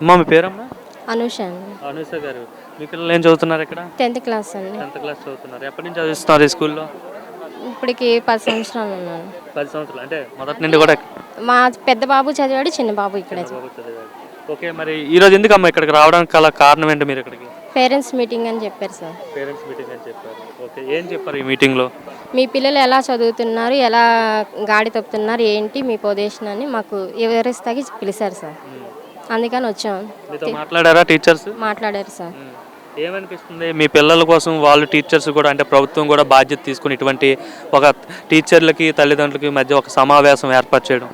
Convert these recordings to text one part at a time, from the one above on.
అమ్మా మీ పేరమ్మా? అనూష అండి. అనూష గారు. మీ పిల్లలు ఏం చదువుతున్నారు ఇక్కడ? టెన్త్ క్లాస్ అండి. టెన్త్ క్లాస్ చదువుతున్నారు. ఎప్పటి నుంచి చదివిస్తున్నారు ఈ స్కూల్లో? ఇప్పటికి పది సంవత్సరాలు ఉన్నాను. పది సంవత్సరాలు. అంటే మొదటి నుండి కూడా మా పెద్ద బాబు చదివాడు చిన్న బాబు ఇక్కడే. ఓకే మరి ఈ రోజు ఎందుకు అమ్మా ఇక్కడికి రావడానికి గల కారణం ఏంటి మీరు ఇక్కడికి? పేరెంట్స్ మీటింగ్ అని చెప్పారు సార్. పేరెంట్స్ మీటింగ్ అని చెప్పారు. ఓకే ఏం చెప్పారు ఈ మీటింగ్లో? మీ పిల్లలు ఎలా చదువుతున్నారు ఎలా గాడి తప్పుతున్నారు ఏంటి మీ పొజిషన్ అని మాకు వివరిస్తాకి పిలిచారు సార్. అందుకని వచ్చాం. మీతో మాట్లాడారా టీచర్స్ మాట్లాడారు సార్. ఏమనిపిస్తుంది? మీ పిల్లల కోసం వాళ్ళు టీచర్స్ కూడా అంటే ప్రభుత్వం కూడా బాధ్యత తీసుకుని ఇటువంటి ఒక టీచర్లకి తల్లిదండ్రులకి మధ్య ఒక సమావేశం ఏర్పాటు చేయడం.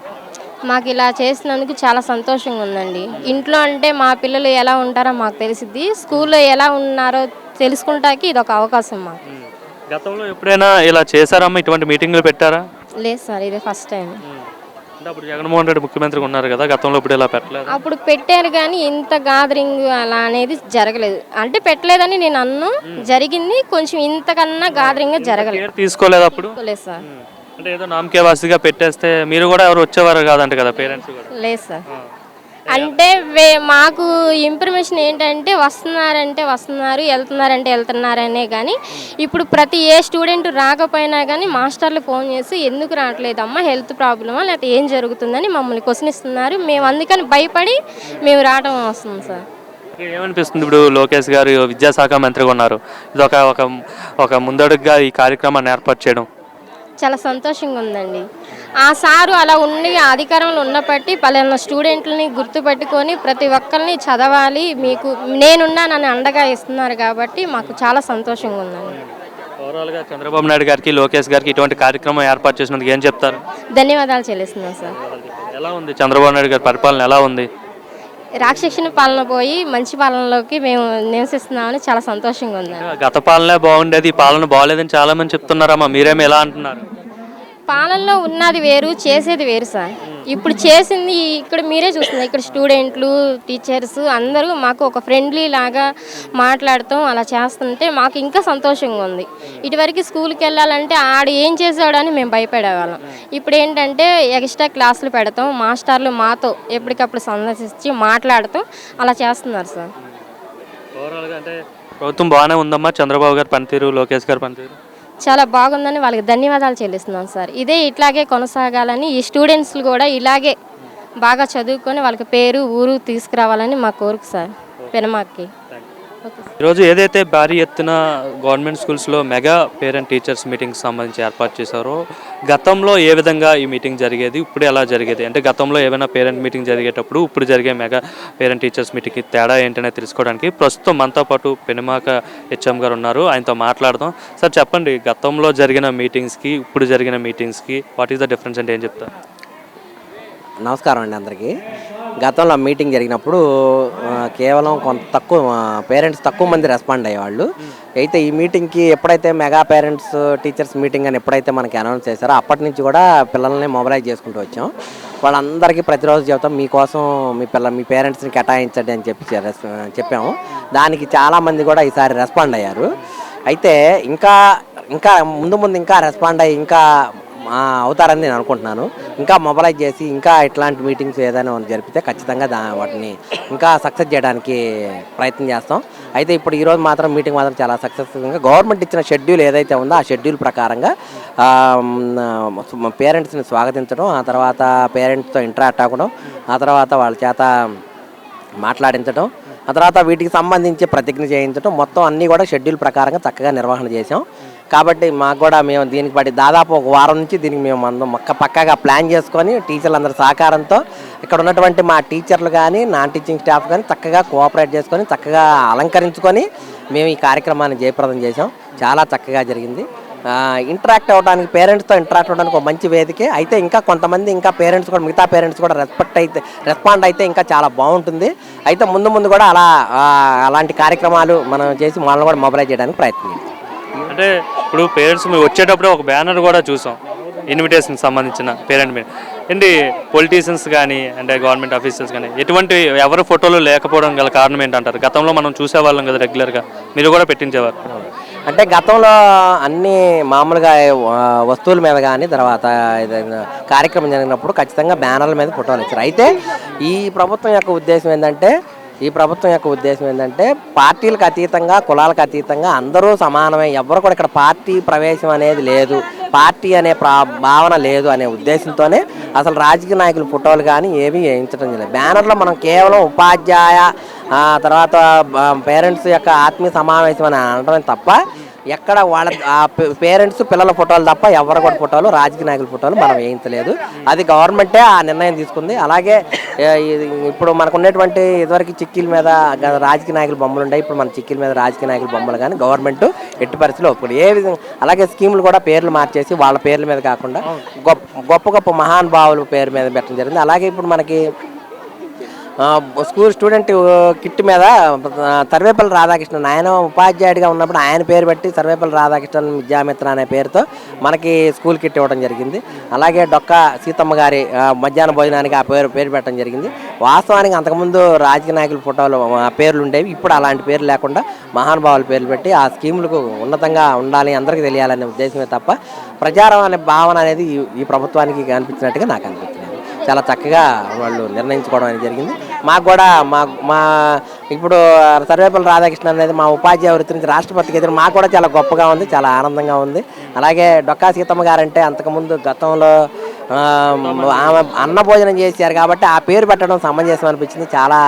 మాకు ఇలా చేసినందుకు చాలా సంతోషంగా ఉందండి. ఇంట్లో అంటే మా పిల్లలు ఎలా ఉంటారో మాకు తెలిసిద్ది. స్కూల్లో ఎలా ఉన్నారో తెలుసుకుంటాకి ఇది ఒక అవకాశం మాకు. గతంలో ఎప్పుడైనా ఇలా చేశారమ్మా? ఇటువంటి మీటింగ్లు పెట్టారా? లేదు సార్ ఇదే ఫస్ట్ టైం. అంటే అప్పుడు జగన్మోహన్ రెడ్డి ముఖ్యమంత్రిగా ఉన్నారు కదా గతంలో ఇప్పుడు ఇలా పెట్టలేదు. అప్పుడు పెట్టారు కానీ ఇంత గాదరింగ్ అలా అనేది జరగలేదు. అంటే పెట్టలేదని నేను అన్ను. జరిగింది కొంచెం ఇంతకన్నా గాదరింగ్ జరగలేదు. తీసుకోలేదు అప్పుడు? లేదు సార్. అంటే ఏదో నామకే వాసిగా పెట్టేస్తే మీరు కూడా ఎవరు వచ్చేవారు కాదంట కదా పేరెంట్స్ లేదు సార్. అంటే వే మాకు ఇన్ఫర్మేషన్ ఏంటంటే వస్తున్నారంటే వస్తున్నారు వెళ్తున్నారంటే వెళ్తున్నారనే కానీ ఇప్పుడు ప్రతి ఏ స్టూడెంట్ రాకపోయినా కానీ మాస్టర్లు ఫోన్ చేసి ఎందుకు రావట్లేదు అమ్మ హెల్త్ ప్రాబ్లమా లేకపోతే ఏం జరుగుతుందని మమ్మల్ని క్వశ్చన్ ఇస్తున్నారు. మేము అందుకని భయపడి మేము రావడం వస్తుంది సార్. ఏమనిపిస్తుంది ఇప్పుడు లోకేష్ గారు విద్యాశాఖ మంత్రిగా ఉన్నారు? ఇది ఒక ఒక ఒక ముందడుగుగా ఈ కార్యక్రమాన్ని ఏర్పాటు చేయడం. చాలా సంతోషంగా ఉందండి. ఆ సారు అలా ఉండి అధికారంలో ఉన్నప్పటి పలానా స్టూడెంట్లని గుర్తుపెట్టుకొని ప్రతి ఒక్కరిని చదవాలి మీకు నేనున్నానని అండగా ఇస్తున్నారు కాబట్టి మాకు చాలా సంతోషంగా ఉందండి. ఓవరాల్గా చంద్రబాబు నాయుడు గారికి లోకేష్ గారికి ఇటువంటి కార్యక్రమం ఏర్పాటు చేసినందుకు ఏం చెప్తారు? ధన్యవాదాలు చెల్లిస్తున్నాను సార్. ఎలా ఉంది చంద్రబాబు నాయుడు గారి పరిపాలన ఎలా ఉంది? రాక్షసిన పాలన పోయి మంచి పాలనలోకి మేము నివసిస్తున్నామని చాలా సంతోషంగా ఉందండి గత పాలనే బాగుండేది ఈ పాలన బాగాలేదని చాలా మంది చెప్తున్నారమ్మా మీరేమో ఎలా అంటున్నారు? పాలనలో ఉన్నది వేరు చేసేది వేరు సార్. ఇప్పుడు చేసింది ఇక్కడ మీరే చూస్తున్నారు. ఇక్కడ స్టూడెంట్లు టీచర్స్ అందరూ మాకు ఒక ఫ్రెండ్లీ లాగా మాట్లాడతాం అలా చేస్తుంటే మాకు ఇంకా సంతోషంగా ఉంది. ఇటువరకు స్కూల్కి వెళ్ళాలంటే ఆడు ఏం చేసాడని మేము భయపడేవాళ్ళం. ఇప్పుడు ఏంటంటే ఎక్స్ట్రా క్లాసులు పెడతాం మాస్టర్లు మాతో ఎప్పటికప్పుడు సందర్శించి మాట్లాడతాం అలా చేస్తున్నారు సార్. ప్రభుత్వం బాగానే ఉందమ్మా. చంద్రబాబు గారు పనితీరు లోకేష్ గారు పనితీరు? చాలా బాగుందని వాళ్ళకి ధన్యవాదాలు చెల్లిస్తున్నాం సార్. ఇదే ఇట్లాగే కొనసాగాలని ఈ స్టూడెంట్స్ కూడా ఇలాగే బాగా చదువుకొని వాళ్ళకి పేరు ఊరు తీసుకురావాలని మా కోరిక సార్. పెనమాక్కి ఈరోజు ఏదైతే భారీ ఎత్తున గవర్నమెంట్ స్కూల్స్లో మెగా పేరెంట్ టీచర్స్ మీటింగ్ సంబంధించి ఏర్పాటు చేశారో గతంలో ఏ విధంగా ఈ మీటింగ్ జరిగేది ఇప్పుడు ఎలా జరిగేది? అంటే గతంలో ఏమైనా పేరెంట్ మీటింగ్ జరిగేటప్పుడు ఇప్పుడు జరిగే మెగా పేరెంట్ టీచర్స్ మీటింగ్కి తేడా ఏంటనే తెలుసుకోవడానికి ప్రస్తుతం మనతో పాటు పెనుమాక హెచ్ఎం గారు ఉన్నారు. ఆయనతో మాట్లాడదాం. సార్ చెప్పండి గతంలో జరిగిన మీటింగ్స్కి ఇప్పుడు జరిగిన మీటింగ్స్కి వాట్ ఈస్ ద డిఫరెన్స్ అంటే ఏం చెప్తారు? నమస్కారం అండి అందరికీ. గతంలో మీటింగ్ జరిగినప్పుడు కేవలం కొంత తక్కువ పేరెంట్స్ తక్కువ మంది రెస్పాండ్ అయ్యేవాళ్ళు. అయితే ఈ మీటింగ్కి ఎప్పుడైతే మెగా పేరెంట్స్ టీచర్స్ మీటింగ్ అని ఎప్పుడైతే మనకి అనౌన్స్ చేశారో అప్పటి నుంచి కూడా పిల్లల్ని మొబిలైజ్ చేసుకుంటూ వచ్చాం. వాళ్ళందరికీ ప్రతిరోజు చెబుతాం మీకోసం మీ పిల్ల మీ పేరెంట్స్ని కేటాయించండి అని చెప్పి చెప్పాము. దానికి చాలామంది కూడా ఈసారి రెస్పాండ్ అయ్యారు. అయితే ఇంకా ఇంకా ముందు ముందు ఇంకా రెస్పాండ్ అయ్యి ఇంకా అవుతారని నేను అనుకుంటున్నాను. ఇంకా మొబలైజ్ చేసి ఇంకా ఇట్లాంటి మీటింగ్స్ ఏదైనా జరిపితే ఖచ్చితంగా దా వాటిని ఇంకా సక్సెస్ చేయడానికి ప్రయత్నం చేస్తాం. అయితే ఇప్పుడు ఈరోజు మాత్రం మీటింగ్ మాత్రం చాలా సక్సెస్ఫుల్గా గవర్నమెంట్ ఇచ్చిన షెడ్యూల్ ఏదైతే ఉందో ఆ షెడ్యూల్ ప్రకారంగా పేరెంట్స్ని స్వాగతించడం ఆ తర్వాత పేరెంట్స్తో ఇంటరాక్ట్ అవ్వడం ఆ తర్వాత వాళ్ళ చేత మాట్లాడించడం ఆ తర్వాత వీటికి సంబంధించి ప్రతిజ్ఞ చేయించడం మొత్తం అన్నీ కూడా షెడ్యూల్ ప్రకారంగా చక్కగా నిర్వహణ చేసాం కాబట్టి మాకు కూడా మేము దీనికి బట్టి దాదాపు ఒక వారం నుంచి దీనికి మేము అందరం మొక్క పక్కగా ప్లాన్ చేసుకొని టీచర్లందరి సహకారంతో ఇక్కడ ఉన్నటువంటి మా టీచర్లు కానీ నాన్ టీచింగ్ స్టాఫ్ కానీ చక్కగా కోఆపరేట్ చేసుకొని చక్కగా అలంకరించుకొని మేము ఈ కార్యక్రమాన్ని జయప్రదం చేసాం చాలా చక్కగా జరిగింది. ఇంటరాక్ట్ అవ్వడానికి పేరెంట్స్తో ఇంటరాక్ట్ అవ్వడానికి ఒక మంచి వేదికే. అయితే ఇంకా కొంతమంది ఇంకా పేరెంట్స్ కూడా మిగతా పేరెంట్స్ కూడా రెస్పెక్ట్ అయితే రెస్పాండ్ అయితే ఇంకా చాలా బాగుంటుంది. అయితే ముందు ముందు కూడా అలా అలాంటి కార్యక్రమాలు మనం చేసి మనల్ని కూడా మొబైలైజ్ చేయడానికి ప్రయత్నం అంటే ఇప్పుడు పేరెంట్స్ మేము వచ్చేటప్పుడు ఒక బ్యానర్ కూడా చూసాం. ఇన్విటేషన్ సంబంధించిన పేరెంట్ మీద. ఏంటి పొలిటీషియన్స్ కానీ అంటే గవర్నమెంట్ ఆఫీసర్స్ కానీ ఎటువంటి ఎవరి ఫోటోలు లేకపోవడం గల కారణం ఏంటంటారు? గతంలో మనం చూసేవాళ్ళం కదా రెగ్యులర్గా. మీరు కూడా పెట్టించేవారు. అంటే గతంలో అన్ని మామూలుగా వస్తువుల మీద కానీ తర్వాత ఏదైనా కార్యక్రమం జరిగినప్పుడు ఖచ్చితంగా బ్యానర్ల మీద ఫోటోలు ఇచ్చారు. అయితే ఈ ప్రభుత్వం యొక్క ఉద్దేశం ఏంటంటే ఈ ప్రభుత్వం యొక్క ఉద్దేశం ఏంటంటే పార్టీలకు అతీతంగా కులాలకు అతీతంగా అందరూ సమానమే. ఎవరు కూడా ఇక్కడ పార్టీ ప్రవేశం అనేది లేదు. పార్టీ అనే ప్రా భావన లేదు అనే ఉద్దేశంతోనే అసలు రాజకీయ నాయకుల ఫోటోలు కానీ ఏమీ వేయించడం లేదు. బ్యానర్లో మనం కేవలం ఉపాధ్యాయ తర్వాత పేరెంట్స్ యొక్క ఆత్మీయ సమావేశం అని అనడమే తప్ప ఎక్కడ వాళ్ళ ఆ పేరెంట్స్ పిల్లల ఫోటోలు తప్ప ఎవరు కూడా ఫోటోలు రాజకీయ నాయకుల ఫోటోలు మనం వేయించలేదు. అది గవర్నమెంటే ఆ నిర్ణయం తీసుకుంది. అలాగే ఇప్పుడు మనకు ఉన్నటువంటి ఇదివరకు చిక్కీల మీద రాజకీయ నాయకుల బొమ్మలు ఉన్నాయి ఇప్పుడు మన చిక్కీల మీద రాజకీయ నాయకుల బొమ్మలు కానీ గవర్నమెంట్ ఎట్టి పరిస్థితుల్లో ఒప్పుకోదు ఏ విధంగా అలాగే స్కీములు కూడా పేర్లు మార్చేసి వాళ్ళ పేర్ల మీద కాకుండా గొప్ప గొప్ప గొప్ప మహానుభావుల పేరు మీద పెట్టడం జరిగింది. అలాగే ఇప్పుడు మనకి స్కూల్ స్టూడెంట్ కిట్ మీద ఆ, సర్వేపల్లి రాధాకృష్ణన్ ఆయన ఉపాధ్యాయుడిగా ఉన్నప్పుడు ఆయన పేరు పెట్టి సర్వేపల్లి రాధాకృష్ణన్ విద్యామిత్ర అనే పేరుతో మనకి స్కూల్ కిట్ ఇవ్వడం జరిగింది. అలాగే డొక్క సీతమ్మ గారి మధ్యాహ్న భోజనానికి ఆ పేరు పేరు పెట్టడం జరిగింది. వాస్తవానికి అంతకుముందు రాజకీయ నాయకుల ఫోటోలు పేర్లు ఉండేవి. ఇప్పుడు అలాంటి పేర్లు లేకుండా మహానుభావుల పేర్లు పెట్టి ఆ స్కీములకు ఉన్నతంగా ఉండాలి అందరికీ తెలియాలనే ఉద్దేశమే తప్ప ప్రచారం అనే భావన అనేది ఈ- ఈ ప్రభుత్వానికి కనిపించినట్టుగా నాకు అనిపించింది చాలా చక్కగా వాళ్ళు నిర్ణయించుకోవడం అనేది జరిగింది. మాకు కూడా మా మా ఇప్పుడు సర్వేపల్లి రాధాకృష్ణ అనేది మా ఉపాధ్యాయ వృత్తి నుంచి రాష్ట్రపతికి ఎదురు మాకు కూడా చాలా గొప్పగా ఉంది చాలా ఆనందంగా ఉంది. అలాగే డొక్కా సీతమ్మ గారంటే అంతకుముందు గతంలో ఆమె అన్న భోజనం చేశారు కాబట్టి ఆ పేరు పెట్టడం సమంజసం అనిపించింది చాలా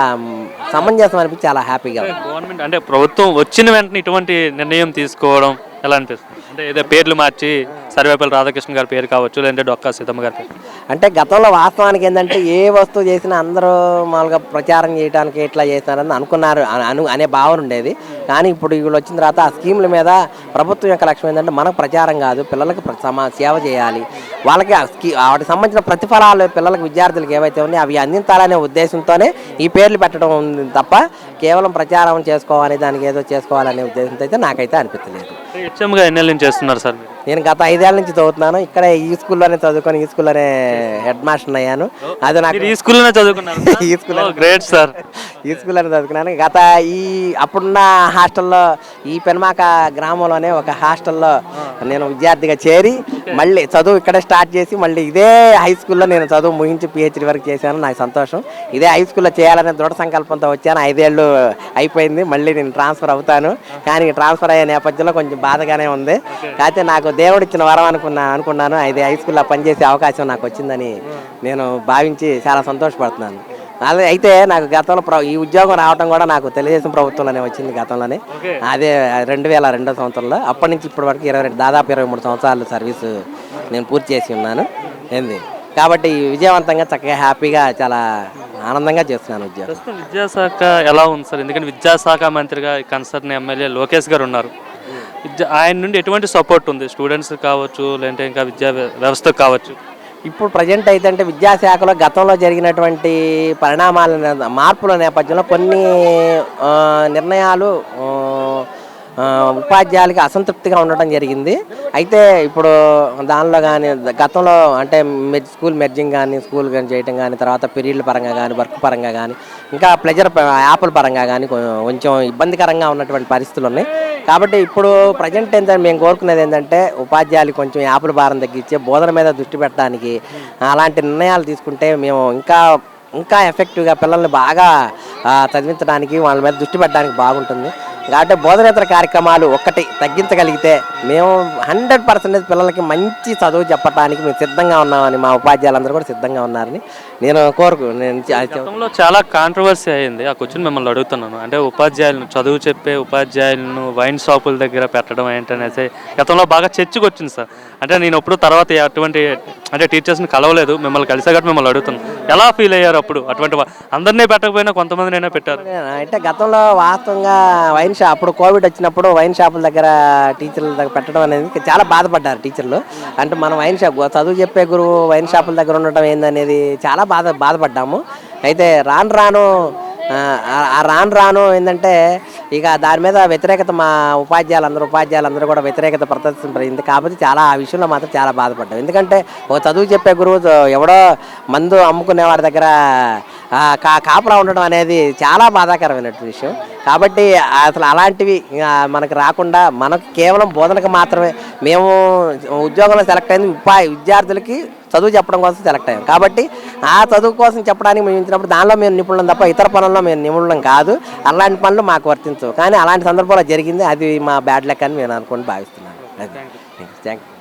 సమంజసం అనిపించి చాలా హ్యాపీగా ఉంది. గవర్నమెంట్ అంటే ప్రభుత్వం వచ్చిన వెంటనే ఇటువంటి నిర్ణయం తీసుకోవడం ఎలా అనిపిస్తుంది? అంటే ఏదో పేర్లు మార్చి సర్వేపల్లి రాధాకృష్ణ గారి పేరు కావచ్చు లేదంటే డొక్కా సీతమ్మ గారి పేరు. అంటే గతంలో వాస్తవానికి ఏంటంటే ఏ వస్తువు చేసినా అందరూ మామూలుగా ప్రచారం చేయడానికి ఇట్లా చేస్తారని అనుకున్నారు అను- అను అనే భావన ఉండేది. కానీ ఇప్పుడు వీళ్ళు వచ్చిన తర్వాత ఆ స్కీముల మీద ప్రభుత్వం యొక్క లక్ష్యం ఏంటంటే మనకు ప్రచారం కాదు పిల్లలకు సమా సేవ చేయాలి. వాళ్ళకి ఆ స్కీ వాటికి సంబంధించిన ప్రతిఫలాలు పిల్లలకు విద్యార్థులకు ఏవైతే ఉన్నాయో అవి అందించాలనే ఉద్దేశంతోనే ఈ పేర్లు పెట్టడం ఉంది తప్ప కేవలం ప్రచారం చేసుకోవాలి దానికి ఏదో చేసుకోవాలనే ఉద్దేశంతో అయితే నాకైతే అనిపించలేదు. హెచ్ఎంగా ఎన్నెళ్ళ నుంచి చేస్తున్నారు సార్ మీరు? నేను గత ఐదేళ్ళ నుంచి చదువుతున్నాను. ఇక్కడ ఈ స్కూల్లోనే చదువుకొని ఈ స్కూల్లోనే హెడ్ మాస్టర్ అయ్యాను. అది నాకు ఈ స్కూల్లోనే చదువుకున్నారు ఈ స్కూల్లో గ్రేట్ సార్. ఈ స్కూల్లోనే చదువుకున్నాను. గత ఈ అప్పుడున్న హాస్టల్లో ఈ పెనమాక గ్రామంలోనే ఒక హాస్టల్లో నేను విద్యార్థిగా చేరి మళ్ళీ చదువు ఇక్కడే స్టార్ట్ చేసి మళ్ళీ ఇదే హై స్కూల్లో నేను చదువు ముగించి పిహెచ్డి వరకు చేశాను. నాకు సంతోషం. ఇదే హై స్కూల్లో చేయాలనే దృఢ సంకల్పంతో వచ్చాను. ఐదేళ్ళు అయిపోయింది. మళ్ళీ నేను ట్రాన్స్ఫర్ అవుతాను. కానీ ట్రాన్స్ఫర్ అయ్యే నేపథ్యంలో కొంచెం బాధగానే ఉంది. కాకపోతే నాకు దేవుడు ఇచ్చిన వరం అనుకున్నా అనుకున్నాను. ఇది హై స్కూల్లో పనిచేసే అవకాశం నాకు వచ్చిందని నేను భావించి చాలా సంతోషపడుతున్నాను. అదే అయితే నాకు గతంలో ప్ర- ఈ ఉద్యోగం రావడం కూడా నాకు తెలుగుదేశం ప్రభుత్వంలోనే వచ్చింది గతంలోనే. అదే రెండు వేల రెండో సంవత్సరంలో అప్పటి నుంచి ఇప్పటి వరకు ఇరవై రెండు దాదాపు ఇరవై మూడు సంవత్సరాలు సర్వీసు నేను పూర్తి చేసి ఉన్నాను. ఏంది? కాబట్టి విజయవంతంగా చక్కగా హ్యాపీగా చాలా ఆనందంగా చేస్తున్నాను ఉద్యోగం. విద్యాశాఖ ఎలా ఉంది సార్? ఎందుకంటే విద్యాశాఖ మంత్రిగా కన్సర్న్ ఎమ్మెల్యే లోకేష్ గారు ఉన్నారు. ఆయన నుండి ఎటువంటి సపోర్ట్ ఉంది? స్టూడెంట్స్ కావచ్చు లేదంటే ఇంకా విద్యా వ్యవస్థ వ్యవస్థకు కావచ్చు. ఇప్పుడు ప్రజెంట్ అయితే అంటే విద్యాశాఖలో గతంలో జరిగినటువంటి పరిణామాల మార్పుల నేపథ్యంలో కొన్ని నిర్ణయాలు ఉపాధ్యాయులకి అసంతృప్తిగా ఉండటం జరిగింది. అయితే ఇప్పుడు దానిలో కానీ గతంలో అంటే మె- స్కూల్ మెర్జింగ్ కానీ స్కూల్ కానీ చేయటం కానీ తర్వాత పీరియడ్ల పరంగా కానీ వర్క్ పరంగా కానీ ఇంకా ప్లెజర్ యాప్ల పరంగా కానీ కొంచెం ఇబ్బందికరంగా ఉన్నటువంటి పరిస్థితులు ఉన్నాయి. కాబట్టి ఇప్పుడు ప్రజెంట్ ఏంటంటే మేము కోరుకునేది ఏంటంటే ఉపాధ్యాయులు కొంచెం యాప్ల భారం తగ్గించి బోధన మీద దృష్టి పెట్టడానికి అలాంటి నిర్ణయాలు తీసుకుంటే మేము ఇంకా ఇంకా ఎఫెక్టివ్గా పిల్లల్ని బాగా చదివించడానికి వాళ్ళ మీద దృష్టి పెట్టడానికి బాగుంటుంది. కాబట్టి బోధనేతర కార్యక్రమాలు ఒక్కటి తగ్గించగలిగితే మేము హండ్రెడ్ పర్సెంటేజ్ పిల్లలకి మంచి చదువు చెప్పడానికి మేము సిద్ధంగా ఉన్నామని మా ఉపాధ్యాయులందరూ కూడా సిద్ధంగా ఉన్నారని నేను కోరుకు నేను చాలా కాంట్రవర్సీ అయింది. ఆ క్వశ్చన్ మిమ్మల్ని అడుగుతున్నాను. అంటే ఉపాధ్యాయులను చదువు చెప్పే ఉపాధ్యాయులను వైన్ షాపుల దగ్గర పెట్టడం ఏంటనేసి గతంలో బాగా చర్చకు వచ్చింది సార్. అంటే నేను ఎప్పుడు తర్వాత అటువంటి అంటే టీచర్స్ని కలవలేదు. మిమ్మల్ని కలిసే కాబట్టి మిమ్మల్ని అడుగుతున్నాను. ఎలా ఫీల్ అయ్యారు అప్పుడు అటువంటి అందరినీ పెట్టకపోయినా కొంతమందినైనా పెట్టారు? అంటే గతంలో వాస్తవంగా వైన్ షాప్ అప్పుడు కోవిడ్ వచ్చినప్పుడు వైన్ షాపుల దగ్గర టీచర్ల దగ్గర పెట్టడం అనేది చాలా బాధపడ్డారు టీచర్లు అంటే మనం వైన్ షాప్ చదువు చెప్పే గురువు వైన్ షాపుల దగ్గర ఉండటం ఏందనేది చాలా బాధ బాధపడ్డాము. అయితే రాను రాను రాను రాను ఏంటంటే ఇక దాని మీద వ్యతిరేకత మా ఉపాధ్యాయులు అందరూ ఉపాధ్యాయులు అందరూ కూడా వ్యతిరేకత ప్రదర్శించింది కాబట్టి చాలా ఆ విషయంలో మాత్రం చాలా బాధపడ్డాం. ఎందుకంటే ఒక చదువు చెప్పే గురువు ఎవడో మందు అమ్ముకునే వారి దగ్గర కా కాపలా ఉండడం అనేది చాలా బాధాకరమైన విషయం. కాబట్టి అసలు అలాంటివి మనకు రాకుండా మనకు కేవలం బోధనకు మాత్రమే మేము ఉద్యోగంలో సెలెక్ట్ అయింది ఉపా విద్యార్థులకి చదువు చెప్పడం కోసం సెలెక్ట్ అయ్యాం. కాబట్టి ఆ చదువు కోసం చెప్పడానికి మేము ఇచ్చినప్పుడు దానిలో మేము నిపుణులం తప్ప ఇతర పనుల్లో మేము నిపుణులం కాదు. అలాంటి పనులు మాకు వర్తించవు. కానీ అలాంటి సందర్భంలో జరిగింది. అది మా బ్యాడ్ లెక్ అని నేను అనుకుని భావిస్తున్నాను. Thank you